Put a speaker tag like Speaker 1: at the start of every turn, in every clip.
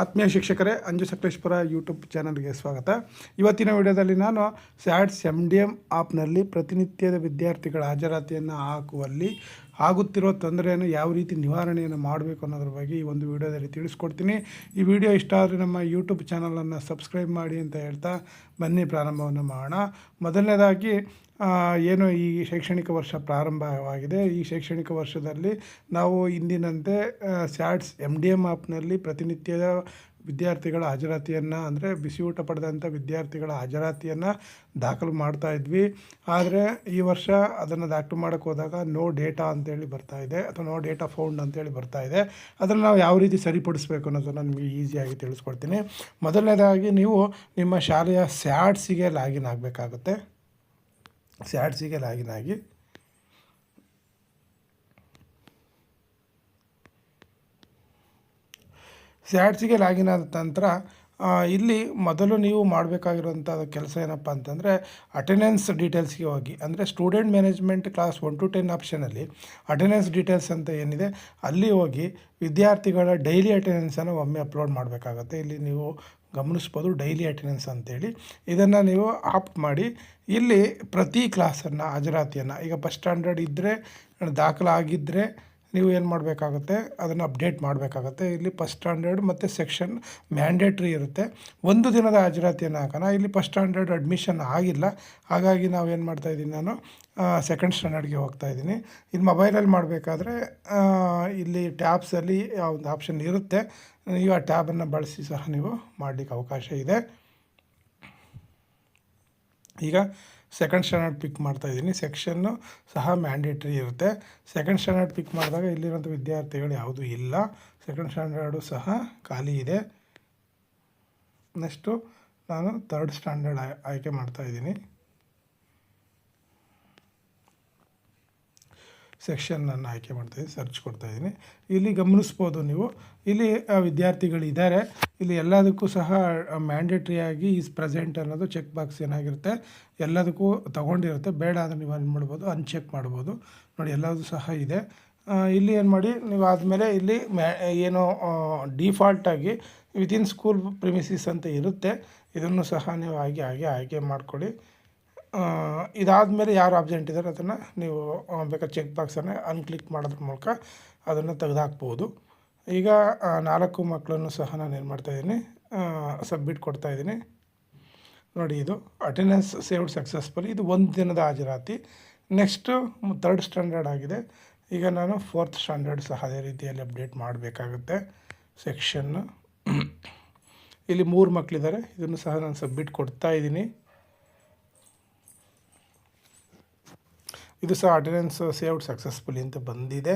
Speaker 1: ಆತ್ಮೀಯ ಶಿಕ್ಷಕರೇ, ಅಂಜು ಸಕಲೇಶ್ಪುರ ಯೂಟ್ಯೂಬ್ ಚಾನಲ್ಗೆ ಸ್ವಾಗತ. ಇವತ್ತಿನ ವಿಡಿಯೋದಲ್ಲಿ ನಾನು ಸ್ಯಾಟ್ಸ್ ಎಂ ಡಿ ಎಂ ಆಪ್ನಲ್ಲಿ ಪ್ರತಿನಿತ್ಯದ ವಿದ್ಯಾರ್ಥಿಗಳ ಹಾಜರಾತಿಯನ್ನು ಹಾಕುವಲ್ಲಿ ಆಗುತ್ತಿರೋ ತೊಂದರೆಯನ್ನು ಯಾವ ರೀತಿ ನಿವಾರಣೆಯನ್ನು ಮಾಡಬೇಕು ಅನ್ನೋದ್ರ ಬಗ್ಗೆ ಈ ಒಂದು ವಿಡಿಯೋದಲ್ಲಿ ತಿಳಿಸ್ಕೊಡ್ತೀನಿ. ಈ ವಿಡಿಯೋ ಇಷ್ಟ ಆದರೆ ನಮ್ಮ ಯೂಟ್ಯೂಬ್ ಚಾನಲನ್ನು ಸಬ್ಸ್ಕ್ರೈಬ್ ಮಾಡಿ ಅಂತ ಹೇಳ್ತಾ ಬನ್ನಿ ಪ್ರಾರಂಭವನ್ನು ಮಾಡೋಣ. ಮೊದಲನೇದಾಗಿ ಏನು ಈ ಶೈಕ್ಷಣಿಕ ವರ್ಷ ಪ್ರಾರಂಭವಾಗಿದೆ. ಈ ಶೈಕ್ಷಣಿಕ ವರ್ಷದಲ್ಲಿ ನಾವು ಇಂದಿನಂತೆ ಸ್ಯಾಟ್ಸ್ ಎಂ ಡಿ ಎಂ ಆ್ಯಪ್ನಲ್ಲಿ ಪ್ರತಿನಿತ್ಯದ ವಿದ್ಯಾರ್ಥಿಗಳ ಹಾಜರಾತಿಯನ್ನು ಅಂದರೆ ಬಿಸಿ ಊಟ ಪಡೆದಂಥ ವಿದ್ಯಾರ್ಥಿಗಳ ಹಾಜರಾತಿಯನ್ನು ದಾಖಲು ಮಾಡ್ತಾ ಇದ್ವಿ. ಆದರೆ ಈ ವರ್ಷ ಅದನ್ನು ದಾಖಲು ಮಾಡೋಕ್ಕೆ ಹೋದಾಗ ನೋ ಡೇಟಾ ಅಂತೇಳಿ ಇದೆ, ಅಥವಾ ನೋ ಡೇಟಾ ಫೌಂಡ್ ಅಂತೇಳಿ ಬರ್ತಾಯಿದೆ ಅದನ್ನು ನಾವು ಯಾವ ರೀತಿ ಸರಿಪಡಿಸ್ಬೇಕು ಅನ್ನೋದನ್ನು ನಿಮಗೆ ಈಸಿಯಾಗಿ ತಿಳಿಸ್ಕೊಡ್ತೀನಿ. ಮೊದಲನೇದಾಗಿ ನೀವು ನಿಮ್ಮ ಶಾಲೆಯ ಸ್ಯಾಡ್ಸಿಗೆ ಲಾಗಿನ್ ಆಗಬೇಕಾಗುತ್ತೆ. ಸ್ಯಾಡ್ಸಿಗೆ ಲಾಗಿನ್ ಆಗಿ ಸ್ಯಾಟ್ಸಿಗೆ ಲಾಗಿನ್ ಆದ ನಂತರ ಇಲ್ಲಿ ಮೊದಲು ನೀವು ಮಾಡಬೇಕಾಗಿರುವಂಥ ಕೆಲಸ ಏನಪ್ಪ ಅಂತಂದರೆ ಅಟೆಂಡೆನ್ಸ್ ಡೀಟೇಲ್ಸ್ಗೆ ಹೋಗಿ. ಅಂದರೆ student management class one to ten ಆಪ್ಷನಲ್ಲಿ attendance details ಅಂತ ಏನಿದೆ, ಅಲ್ಲಿ ಹೋಗಿ ವಿದ್ಯಾರ್ಥಿಗಳ ಡೈಲಿ ಅಟೆಂಡೆನ್ಸನ್ನು ಒಮ್ಮೆ ಅಪ್ಲೋಡ್ ಮಾಡಬೇಕಾಗತ್ತೆ. ಇಲ್ಲಿ ನೀವು ಗಮನಿಸ್ಬೋದು ಡೈಲಿ ಅಟೆಂಡೆನ್ಸ್ ಅಂತೇಳಿ. ಇದನ್ನು ನೀವು ಆಪ್ಟ್ ಮಾಡಿ, ಇಲ್ಲಿ ಪ್ರತಿ ಕ್ಲಾಸನ್ನು ಹಾಜರಾತಿಯನ್ನು, ಈಗ ಫಸ್ಟ್ ಸ್ಟ್ಯಾಂಡರ್ಡ್ ಇದ್ದರೆ ದಾಖಲಾಗಿದ್ದರೆ ನೀವು ಏನು ಮಾಡಬೇಕಾಗುತ್ತೆ? ಅದನ್ನು ಅಪ್ಡೇಟ್ ಮಾಡಬೇಕಾಗುತ್ತೆ. ಇಲ್ಲಿ ಫಸ್ಟ್ ಸ್ಟ್ಯಾಂಡರ್ಡ್ ಮತ್ತು ಸೆಕ್ಷನ್ ಮ್ಯಾಂಡೇಟ್ರಿ ಇರುತ್ತೆ. ಒಂದು ದಿನದ ಹಾಜರಾತಿಯನ್ನು ಹಾಕೋಣ. ಇಲ್ಲಿ ಫಸ್ಟ್ ಸ್ಟ್ಯಾಂಡರ್ಡ್ ಅಡ್ಮಿಷನ್ ಆಗಿಲ್ಲ. ಹಾಗಾಗಿ ನಾವು ಏನು ಮಾಡ್ತಾಯಿದ್ದೀನಿ ನಾನು ಸೆಕೆಂಡ್ ಸ್ಟ್ಯಾಂಡರ್ಡ್ಗೆ ಹೋಗ್ತಾ ಇದ್ದೀನಿ. ಇದು ಮೊಬೈಲಲ್ಲಿ ಮಾಡಬೇಕಾದ್ರೆ ಇಲ್ಲಿ ಟ್ಯಾಬ್ಸಲ್ಲಿ ಒಂದು ಆಪ್ಷನ್ ಇರುತ್ತೆ, ನೀವು ಆ ಟ್ಯಾಬನ್ನು ಬಳಸಿ ಸಹ ನೀವು ಮಾಡಲಿಕ್ಕೆ ಅವಕಾಶ ಇದೆ. ಈಗ ಸೆಕೆಂಡ್ ಸ್ಟ್ಯಾಂಡರ್ಡ್ ಪಿಕ್ ಮಾಡ್ತಾ ಇದ್ದೀನಿ. ಸೆಕ್ಷನ್ನು ಸಹ ಮ್ಯಾಂಡೇಟ್ರಿ ಇರುತ್ತೆ. ಸೆಕೆಂಡ್ ಸ್ಟ್ಯಾಂಡರ್ಡ್ ಪಿಕ್ ಮಾಡಿದಾಗ ಇಲ್ಲಿರೋಂಥ ವಿದ್ಯಾರ್ಥಿಗಳು ಯಾವುದೂ ಇಲ್ಲ. ಸೆಕೆಂಡ್ ಸ್ಟ್ಯಾಂಡರ್ಡು ಸಹ ಖಾಲಿ ಇದೆ. ನೆಕ್ಸ್ಟು ನಾನು ತರ್ಡ್ ಸ್ಟ್ಯಾಂಡರ್ಡ್ ಆಯ್ಕೆ ಮಾಡ್ತಾ ಇದ್ದೀನಿ. ಸೆಕ್ಷನನ್ನು ಆಯ್ಕೆ ಮಾಡ್ತಾಯಿದ್ದೀನಿ ಸರ್ಚ್ ಕೊಡ್ತಾಯಿದ್ದೀನಿ ಇಲ್ಲಿ ಗಮನಿಸ್ಬೋದು ನೀವು. ಇಲ್ಲಿ ವಿದ್ಯಾರ್ಥಿಗಳಿದ್ದಾರೆ. ಇಲ್ಲಿ ಎಲ್ಲದಕ್ಕೂ ಸಹ ಮ್ಯಾಂಡೇಟ್ರಿಯಾಗಿ ಈಸ್ ಪ್ರೆಸೆಂಟ್ ಅನ್ನೋದು ಚೆಕ್ ಬಾಕ್ಸ್ ಏನಾಗಿರುತ್ತೆ. ಎಲ್ಲದಕ್ಕೂ ತೊಗೊಂಡಿರುತ್ತೆ. ಬೇಡ ಅಂದರೆ ನೀವು ಏನು ಮಾಡ್ಬೋದು. ಅನ್ಚೆಕ್ ಮಾಡ್ಬೋದು. ನೋಡಿ, ಎಲ್ಲದೂ ಸಹ ಇದೆ. ಇಲ್ಲಿ ಏನು ಮಾಡಿ, ನೀವು ಆದಮೇಲೆ ಇಲ್ಲಿ ಮ್ಯಾ ಏನು ಡಿಫಾಲ್ಟಾಗಿ ವಿತಿನ್ ಸ್ಕೂಲ್ ಪ್ರಿಮಿಸಿಸ್ ಅಂತ ಇರುತ್ತೆ. ಇದನ್ನು ಸಹ ನೀವು ಹಾಗೆ ಹಾಗೆ ಆಯ್ಕೆ ಮಾಡ್ಕೊಳ್ಳಿ. ಇದಾದಮೇಲೆ ಯಾರು ಆಬ್ಜೆಂಟ್ ಇದ್ದಾರೆ ಅದನ್ನು ನೀವು ಬೇಕಾದ್ರೆ ಚೆಕ್ ಬಾಕ್ಸನ್ನು ಅನ್ಕ್ಲಿಕ್ ಮಾಡೋದ್ರ ಮೂಲಕ ಅದನ್ನು ತೆಗೆದುಹಾಕ್ಬೋದು ಈಗ ನಾಲ್ಕು ಮಕ್ಕಳನ್ನು ಸಹ ನಾನು ಏನು ಮಾಡ್ತಾಯಿದ್ದೀನಿ ಸಬ್ಮಿಟ್ ಕೊಡ್ತಾಯಿದ್ದೀನಿ ನೋಡಿ ಇದು ಅಟೆಂಡೆನ್ಸ್ ಸೇವ್ಡ್ ಸಕ್ಸಸ್ಫುಲ್ ಇದು ಒಂದು ದಿನದ ಹಾಜರಾತಿ. ನೆಕ್ಸ್ಟು ತರ್ಡ್ ಸ್ಟ್ಯಾಂಡರ್ಡ್ ಆಗಿದೆ. ಈಗ ನಾನು ಫೋರ್ತ್ ಸ್ಟ್ಯಾಂಡರ್ಡ್ ಸಹ ಅದೇ ರೀತಿಯಲ್ಲಿ ಅಪ್ಡೇಟ್ ಮಾಡಬೇಕಾಗುತ್ತೆ ಸೆಕ್ಷನ್ನು ಇಲ್ಲಿ ಮೂರು ಮಕ್ಕಳಿದ್ದಾರೆ ಇದನ್ನು ಸಹ ನಾನು ಸಬ್ಮಿಟ್ ಕೊಡ್ತಾ ಇದ್ದೀನಿ. ಇದು ಸಹ ಅಟೆಂಡೆನ್ಸ್ ಸೇವ್ಡ್ ಸಕ್ಸಸ್ಫುಲಿ ಅಂತ ಬಂದಿದೆ.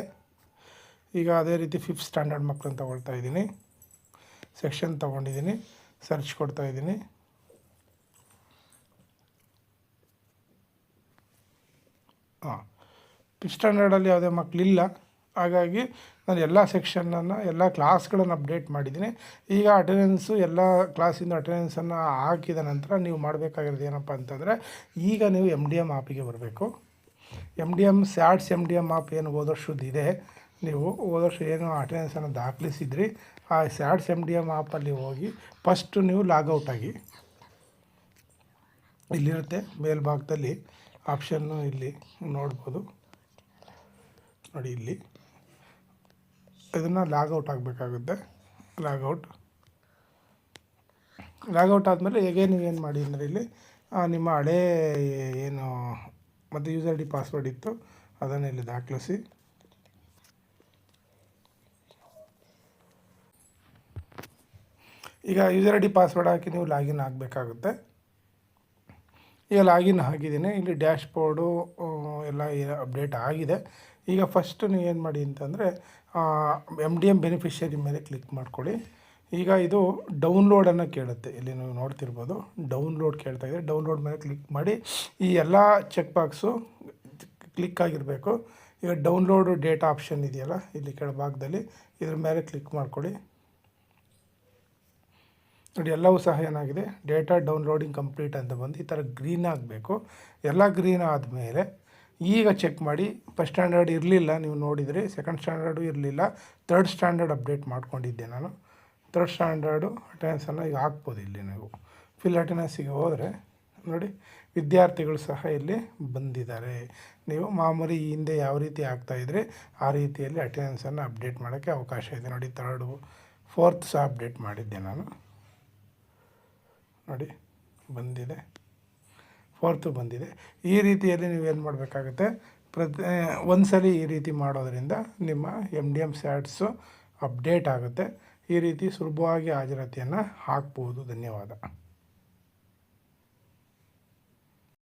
Speaker 1: ಈಗ ಅದೇ ರೀತಿ ಫಿಫ್ತ್ ಸ್ಟ್ಯಾಂಡರ್ಡ್ ಮಕ್ಕಳನ್ನ ತಗೊಳ್ತಾ ಇದ್ದೀನಿ. ಸೆಕ್ಷನ್ ತೊಗೊಂಡಿದ್ದೀನಿ. ಸರ್ಚ್ ಕೊಡ್ತಾ ಇದ್ದೀನಿ. ಹಾಂ ಫಿಫ್ತ್ ಸ್ಟ್ಯಾಂಡರ್ಡಲ್ಲಿ ಯಾವುದೇ ಮಕ್ಕಳಿಲ್ಲ. ಹಾಗಾಗಿ ನಾನು ಎಲ್ಲ ಸೆಕ್ಷನನ್ನು ಎಲ್ಲ ಕ್ಲಾಸ್ಗಳನ್ನು ಅಪ್ಡೇಟ್ ಮಾಡಿದ್ದೀನಿ. ಈಗ ಅಟೆಂಡೆನ್ಸು ಎಲ್ಲ ಕ್ಲಾಸಿಂದ ಅಟೆಂಡೆನ್ಸನ್ನು ಹಾಕಿದ ನಂತರ ನೀವು ಮಾಡಬೇಕಾಗಿರೋದು ಏನಪ್ಪ ಅಂತಂದರೆ, ಈಗ ನೀವು ಎಂ ಡಿ ಎಂ ಆಪಿಗೆ ಬರಬೇಕು. M D M SATS M D M app ಏನು ಹೋದ ಇದೆ ನೀವು ಹೋದ ಏನು ಅಟೆಂಡೆನ್ಸನ್ನು ದಾಖಲಿಸಿದ್ರಿ, ಆ ಸ್ಯಾಡ್ಸ್ ಎಂ ಡಿ ಎಂ ಆಪಲ್ಲಿ ಹೋಗಿ ಫಸ್ಟು ನೀವು ಲಾಗೌಟ್ ಆಗಿ. ಇಲ್ಲಿರುತ್ತೆ, ಮೇಲ್ಭಾಗದಲ್ಲಿ ಆಪ್ಷನ್ನು ಇಲ್ಲಿ ನೋಡ್ಬೋದು. ನೋಡಿ ಇಲ್ಲಿ. ಇದನ್ನು ಲಾಗೌಟ್ ಆಗಬೇಕಾಗುತ್ತೆ. ಲಾಗೌಟ್ ಲಾಗೌಟ್ ಆದಮೇಲೆ ಹೇಗೆ ನೀವೇನು ಮಾಡಿ ಅಂದರೆ ಇಲ್ಲಿ ನಿಮ್ಮ ಹಳೇ ಏನು ಮತ್ತು ಯೂಸರ್ ಐ ಡಿ ಪಾಸ್ವರ್ಡ್ ಇತ್ತು, ಅದನ್ನು ಇಲ್ಲಿ ದಾಖಲಿಸಿ. ಈಗ ಯೂಸರ್ ಐ ಡಿ ಪಾಸ್ವರ್ಡ್ ಹಾಕಿ ನೀವು ಲಾಗಿನ್ ಆಗಬೇಕಾಗುತ್ತೆ. ಈಗ ಲಾಗಿನ್ ಆಗಿದ್ದೀನಿ, ಇಲ್ಲಿ ಡ್ಯಾಶ್ ಬೋರ್ಡು ಎಲ್ಲ ಅಪ್ಡೇಟ್ ಆಗಿದೆ. ಈಗ ಫಸ್ಟ್ ನೀವು ಏನು ಮಾಡಿ ಅಂತಂದರೆ ಎಂ ಡಿ ಎಂ ಬೆನಿಫಿಷರಿ ಮೇಲೆ ಕ್ಲಿಕ್ ಮಾಡ್ಕೊಳ್ಳಿ. ಈಗ ಇದು ಡೌನ್ಲೋಡನ್ನು ಕೇಳುತ್ತೆ. ಇಲ್ಲಿ ನೀವು ನೋಡ್ತಿರ್ಬೋದು ಡೌನ್ಲೋಡ್ ಕೇಳ್ತಾ ಇದೆ. ಡೌನ್ಲೋಡ್ ಮೇಲೆ ಕ್ಲಿಕ್ ಮಾಡಿ ಈ ಎಲ್ಲ ಚೆಕ್ ಬಾಕ್ಸು ಕ್ಲಿಕ್ ಆಗಿರಬೇಕು. ಈಗ ಡೌನ್ಲೋಡು ಡೇಟಾ ಆಪ್ಷನ್ ಇದೆಯಲ್ಲ, ಇಲ್ಲಿ ಕೆಳಭಾಗದಲ್ಲಿ ಇದ್ರ ಮೇಲೆ ಕ್ಲಿಕ್ ಮಾಡ್ಕೊಳ್ಳಿ. ನೋಡಿ, ಎಲ್ಲವೂ ಸಹ ಏನಾಗಿದೆ? ಡೇಟಾ ಡೌನ್ಲೋಡಿಂಗ್ ಕಂಪ್ಲೀಟ್ ಅಂತ ಬಂದು ಈ ಥರ ಗ್ರೀನ್ ಆಗಬೇಕು. ಎಲ್ಲ ಗ್ರೀನ್ ಆದಮೇಲೆ ಈಗ ಚೆಕ್ ಮಾಡಿ ಫಸ್ಟ್ ಸ್ಟ್ಯಾಂಡರ್ಡ್ ಇರಲಿಲ್ಲ, ನೀವು ನೋಡಿದರೆ ಸೆಕೆಂಡ್ ಸ್ಟ್ಯಾಂಡರ್ಡು ಇರಲಿಲ್ಲ ತರ್ಡ್ ಸ್ಟ್ಯಾಂಡರ್ಡ್ ಅಪ್ಡೇಟ್ ಮಾಡ್ಕೊಂಡಿದ್ದೆ ನಾನು. ಥರ್ಡ್ ಸ್ಟ್ಯಾಂಡರ್ಡು ಅಟೆಂಡೆನ್ಸನ್ನು ಈಗ ಹಾಕ್ಬೋದು ಇಲ್ಲಿ ನೀವು. ಫಿಲ್ ಅಟೆಂಡೆನ್ಸಿಗೆ ಹೋದರೆ ನೋಡಿ ವಿದ್ಯಾರ್ಥಿಗಳು ಸಹ ಇಲ್ಲಿ ಬಂದಿದ್ದಾರೆ. ನೀವು ಮಾಮೂಲಿ ಹಿಂದೆ ಯಾವ ರೀತಿ ಆಗ್ತಾಯಿದ್ರೆ ಆ ರೀತಿಯಲ್ಲಿ ಅಟೆಂಡೆನ್ಸನ್ನು ಅಪ್ಡೇಟ್ ಮಾಡೋಕ್ಕೆ ಅವಕಾಶ ಇದೆ. ನೋಡಿ ತರ್ಡು ಫೋರ್ತ್ ಸಹ ಅಪ್ಡೇಟ್ ಮಾಡಿದ್ದೆ ನಾನು. ನೋಡಿ ಬಂದಿದೆ. ಫೋರ್ತು ಬಂದಿದೆ. ಈ ರೀತಿಯಲ್ಲಿ ನೀವೇನು ಮಾಡಬೇಕಾಗುತ್ತೆ? ಪ್ರತಿ ಒಂದು ಸಲ ಈ ರೀತಿ ಮಾಡೋದರಿಂದ ನಿಮ್ಮ M D M SATS update ಆಗುತ್ತೆ. ಈ ರೀತಿ ಸುಲಭವಾಗಿ ಹಾಜರಾತಿಯನ್ನು ಹಾಕ್ಬೋದು. ಧನ್ಯವಾದ.